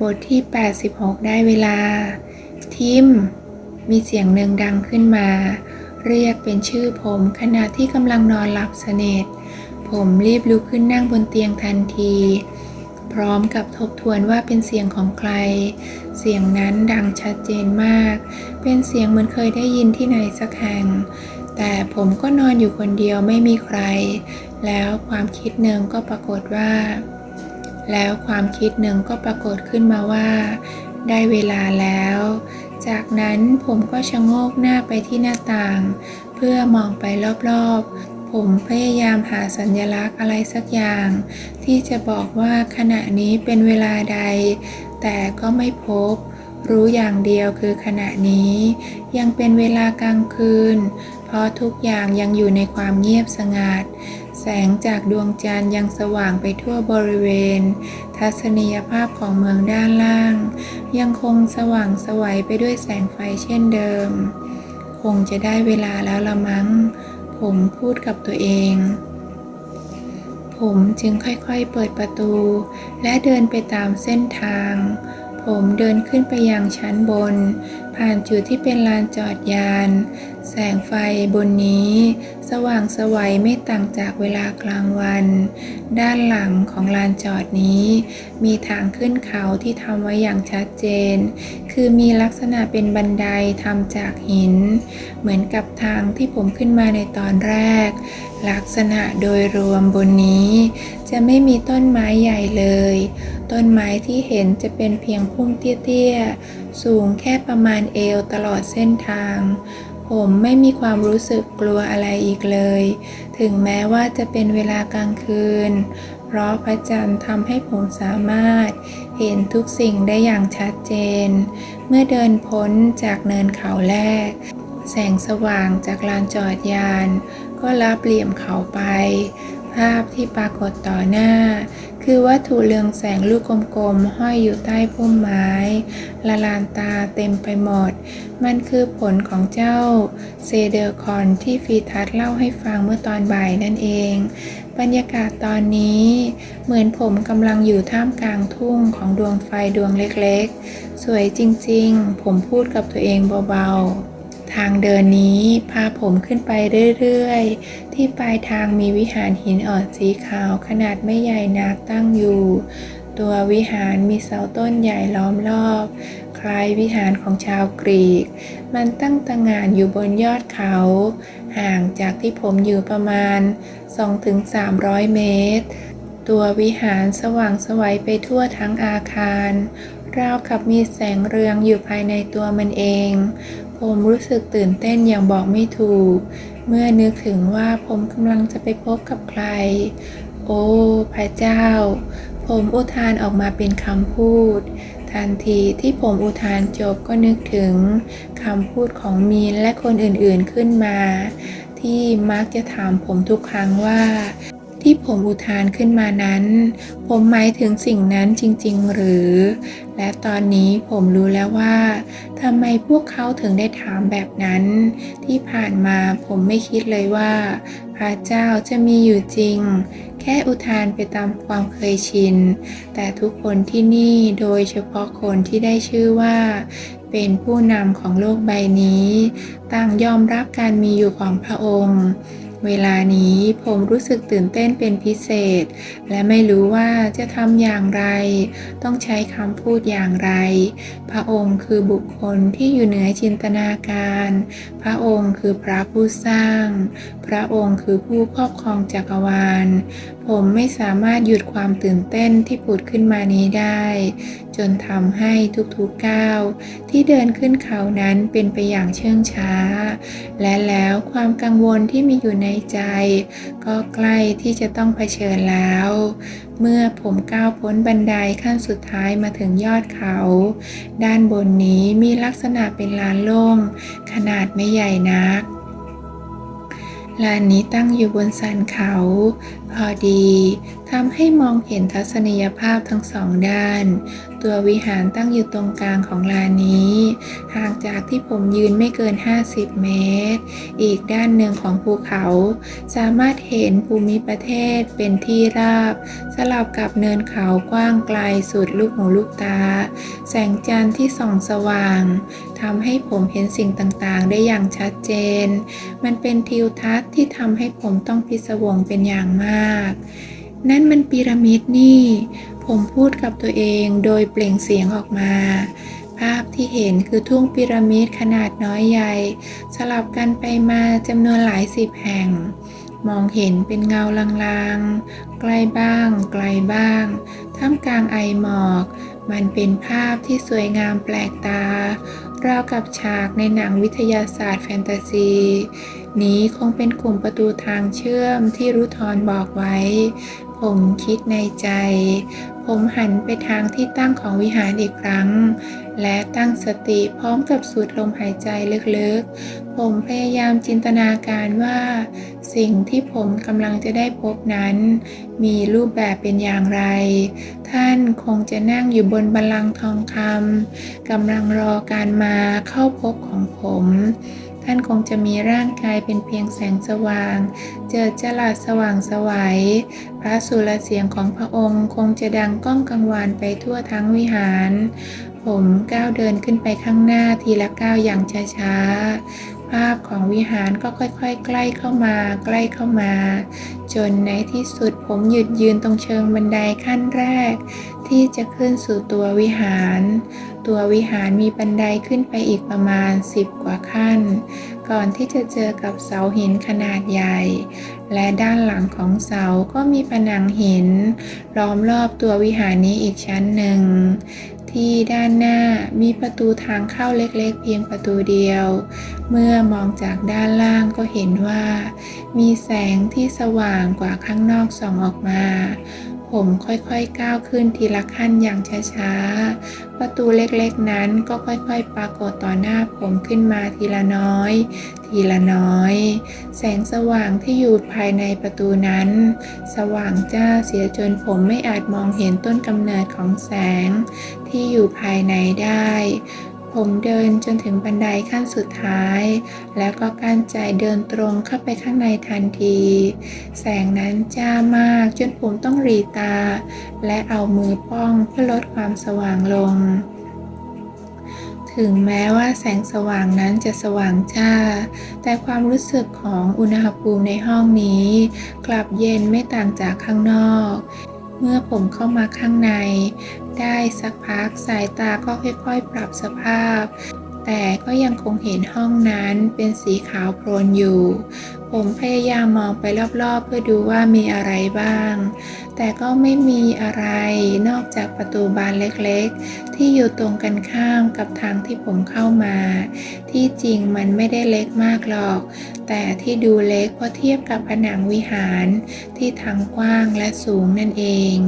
บทที่ 86 ได้เวลา ทิม มีเสียงหนึ่งดังขึ้นมา เรียกเป็นชื่อผมขณะที่กำลังนอนหลับสนิทผมรีบลุกขึ้นนั่งบนเตียงทันที พร้อมกับทบทวนว่าเป็นเสียงของใคร เสียงนั้นดังชัดเจนมาก เป็นเสียงเหมือนเคยได้ยินที่ไหนสักแห่ง แต่ผมก็นอนอยู่คนเดียวไม่มีใคร แล้วความคิดหนึ่งก็ปรากฏว่า แล้วความคิดหนึ่งก็ปรากฏขึ้นมาว่า ได้เวลาแล้ว จากนั้นผมก็ชะโงกหน้าไปที่หน้าต่าง เพื่อมองไปรอบๆ ผมพยายามหาสัญลักษณ์อะไรสักอย่าง ที่จะบอกว่าขณะนี้เป็นเวลาใด แต่ก็ไม่พบ รู้อย่างเดียวคือขณะนี้ ยังเป็นเวลากลางคืน เพราะทุกอย่างยังอยู่ในความเงียบสงัด แสงจากดวงจันทร์ยังสว่างไปทั่วบริเวณ ทัศนียภาพของเมืองด้านล่าง ยังคงสว่างสวัยไปด้วยแสงไฟเช่นเดิม คงจะได้เวลาแล้วละมั้ง ผมพูดกับตัวเอง ผมจึงค่อยๆเปิดประตู และเดินไปตามเส้นทาง ผมเดินขึ้นไปยังชั้นบน ผ่านจุดที่เป็นลานจอดยาน แสงไฟบนนี้ ว่างสวัยไม่ต่างจากเวลากลางวัน ด้านหลังของลานจอดนี้ มีทางขึ้นเขาที่ทำไว้อย่างชัดเจน คือมีลักษณะเป็นบันไดทำจากหิน เหมือนกับทางที่ผมขึ้นมาในตอนแรก ลักษณะโดยรวมบนนี้ จะไม่มีต้นไม้ใหญ่เลย ต้นไม้ที่เห็นจะเป็นเพียงพุ่มเตี้ยๆ สูงแค่ประมาณเอวตลอดเส้นทาง ผมไม่มีความรู้สึกกลัวอะไรอีกเลย ถึงแม้ว่าจะเป็นเวลากลางคืน เพราะพระจันทร์ทำให้ผมสามารถเห็นทุกสิ่งได้อย่างชัดเจน เมื่อเดินพ้นจากเนินเขาแรก แสงสว่างจากลานจอดยาน ก็รับเหลี่ยมเขาไป ภาพที่ปรากฏต่อหน้า คือวัตถุเรืองแสงลูกกลมๆ ห้อยอยู่ใต้พุ่มไม้ ละลานตาเต็มไปหมด มันคือผลของเจ้าเซเดอร์คอนที่ฟีทัสเล่าให้ฟังเมื่อตอนบ่ายนั่นเอง บรรยากาศตอนนี้ เหมือนผมกำลังอยู่ท่ามกลางทุ่งของดวงไฟดวงเล็กๆ สวยจริงๆ ผมพูดกับตัวเองเบาๆ ทางเดินนี้พาผมขึ้นไปเรื่อยๆ ที่ปลายทางมีวิหารหินอ่อนสีขาวขนาดไม่ใหญ่นักตั้งอยู่ ตัววิหารมีเสาต้นใหญ่ล้อมรอบ คล้ายวิหารของชาวกรีก มันตั้งตระหง่านอยู่บนยอดเขา ห่างจากที่ผมอยู่ประมาณ 2-300 เมตร ตัววิหารสว่างสวัยไปทั่วทั้งอาคารราวกับมีแสงเรืองอยู่ภายในตัวมันเอง ผมรู้สึกตื่นเต้นอย่างบอกไม่ถูก เมื่อนึกถึงว่าผมกำลังจะไปพบกับใคร โอ้ พระเจ้า ผมอุทานออกมาเป็นคำพูด ทันทีที่ผมอุทานจบก็นึกถึงคำพูดของมีนและคนอื่นๆขึ้นมา ที่มักจะถามผมทุกครั้งว่า ผมอุทานขึ้นมานั้น ผมหมายถึงสิ่งนั้นจริง ๆ หรือ และตอนนี้ผมรู้แล้วว่าทำไมพวกเขาถึงได้ถามแบบนั้น ที่ผ่านมาผมไม่คิดเลยว่า พระเจ้าจะมีอยู่จริง แค่อุทานไปตามความเคยชิน แต่ทุกคนที่นี่โดยเฉพาะคนที่ได้ชื่อว่าเป็นผู้นำของโลกใบนี้ ต่างยอมรับการมีอยู่ของพระองค์ เวลานี้ผมรู้สึกตื่นเต้นเป็นพิเศษ และไม่รู้ว่าจะทำอย่างไร ต้องใช้คำพูดอย่างไร พระองค์คือบุคคลที่อยู่เหนือจินตนาการ พระองค์คือพระผู้สร้าง พระองค์คือผู้ครอบครองจักรวาล ผมไม่สามารถหยุดความตื่นเต้นที่ผุดขึ้นมานี้ได้ จนทำให้ทุกๆก้าวที่เดินขึ้นเขานั้นเป็นไปอย่างเชื่องช้า และแล้วความกังวลที่มีอยู่ในใจ ก็ใกล้ที่จะต้องเผชิญแล้ว เมื่อผมก้าวพ้นบันไดขั้นสุดท้ายมาถึงยอดเขา ด้านบนนี้มีลักษณะเป็นลานโล่งขนาดไม่ใหญ่นักลานนี้ตั้งอยู่บนสันเขา พอดีทำให้มองเห็นทัศนียภาพทั้งสองด้าน ตัววิหารตั้งอยู่ตรงกลางของลานนี้ ห่างจากที่ผมยืนไม่เกิน 50 เมตร อีกด้านหนึ่งของภูเขา สามารถเห็นภูมิประเทศเป็นที่ราบ สลับกับเนินเขากว้างไกลสุดลูกหูลูกตา แสงจันทร์ที่ส่องสว่างทำให้ผมเห็นสิ่งต่างๆ ได้อย่างชัดเจน มันเป็นทิวทัศน์ที่ทำให้ผมต้องพิศวงเป็นอย่างมากนั่นมันพีระมิดนี่ ผมพูดกับตัวเองโดยเปล่งเสียงออกมา ภาพที่เห็นคือทุ่งพีระมิดขนาดน้อยใหญ่ สลับกันไปมาจำนวนหลายสิบแห่ง มองเห็นเป็นเงาลางๆ ใกล้บ้าง ไกลบ้าง ท่ามกลางไอหมอก มันเป็นภาพที่สวยงามแปลกตาราวกับฉากในหนังวิทยาศาสตร์แฟนตาซี นี้คงเป็นกลุ่มประตูทางเชื่อมที่รุทรบอกไว้ ผมคิดในใจ ผมหันไปทางที่ตั้งของวิหารอีกครั้ง และตั้งสติพร้อมกับสูดลมหายใจลึกๆ ผมพยายามจินตนาการว่า สิ่งที่ผมกำลังจะได้พบนั้น มีรูปแบบเป็นอย่างไร ท่านคงจะนั่งอยู่บนบัลลังก์ทองคำกำลังรอการมาเข้าพบของผม ท่านคงจะมีร่างกายเป็นเพียงแสงสว่าง เจอจลัดสว่างสวัย พระสุรเสียงของพระองค์คงจะดังก้องกังวานไปทั่วทั้งวิหาร ผมก้าวเดินขึ้นไปข้างหน้าทีละก้าวอย่างช้าๆ ภาพของวิหารก็ค่อยๆ ใกล้เข้ามาใกล้เข้ามา จนในที่สุดผมหยุดยืนตรงเชิงบันไดขั้นแรก ที่จะขึ้นสู่ตัววิหาร ตัววิหารมีบันไดขึ้นไปอีกประมาณ 10 กว่าขั้น ก่อนที่จะเจอกับเสาหินขนาดใหญ่ และด้านหลังของเสาก็มีผนังหิน ล้อมรอบตัววิหารนี้อีกชั้นหนึ่ง ที่ด้านหน้ามีประตูทางเข้าเล็กๆ เพียงประตูเดียว เมื่อมองจากด้านล่างก็เห็นว่า มีแสงที่สว่างกว่าข้างนอกส่องออกมา ผมค่อยๆก้าวขึ้นทีละขั้นอย่างช้าๆ ประตูเล็กๆนั้นก็ค่อยๆ ปรากฏต่อหน้าผมขึ้นมาทีละน้อย ทีละน้อย แสงสว่างที่อยู่ภายในประตูนั้น สว่างจ้าเสียจนผมไม่อาจมองเห็นต้นกำเนิดของแสงที่อยู่ภายในได้ ผมเดินจนถึงบันไดขั้นสุดท้าย แล้วก็กั้นใจเดินตรงเข้าไปข้างในทันที แสงนั้นจ้ามากจนผมต้องรีตา และเอามือป้องเพื่อลดความสว่างลง ถึงแม้ว่าแสงสว่างนั้นจะสว่างจ้า แต่ความรู้สึกของอุณหภูมิในห้องนี้ กลับเย็นไม่ต่างจากข้างนอก เมื่อผมเข้ามาข้างใน ได้สักพักสายตาก็ค่อยๆ ปรับสภาพ แต่ก็ยังคงเห็นห้องนั้นเป็นสีขาวโพลนอยู่ ผมพยายามมองไปรอบๆ เพื่อดูว่ามีอะไรบ้าง แต่ก็ไม่มีอะไรนอกจากประตูบานเล็กๆ ที่อยู่ตรงกันข้ามกับทางที่ผมเข้ามา ที่จริงมันไม่ได้เล็กมากหรอก แต่ที่ดูเล็กเพราะเทียบกับผนังวิหารที่ทั้งกว้างและสูงนั่นเอง